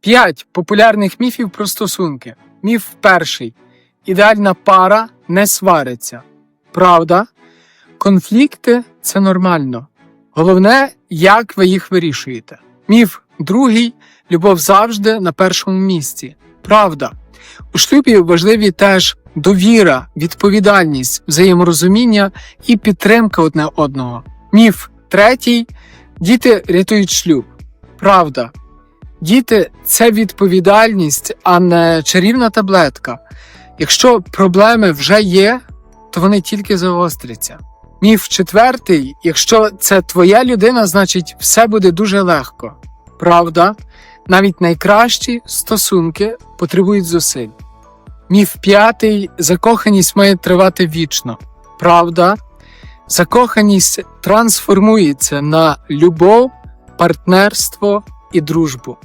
П'ять популярних міфів про стосунки. Міф перший. Ідеальна пара не свариться. Правда. Конфлікти це нормально. Головне, як ви їх вирішуєте. Міф другий. Любов завжди на першому місці. Правда. У шлюбі важливі теж довіра, відповідальність, взаєморозуміння і підтримка одне одного. Міф третій. Діти рятують шлюб. Правда. Діти це відповідальність, а не чарівна таблетка. Якщо проблеми вже є, то вони тільки загостряться. Міф четвертий: якщо це твоя людина, значить все буде дуже легко. Правда, навіть найкращі стосунки потребують зусиль. Міф п'ятий: закоханість має тривати вічно. Правда, закоханість трансформується на любов, партнерство і дружбу.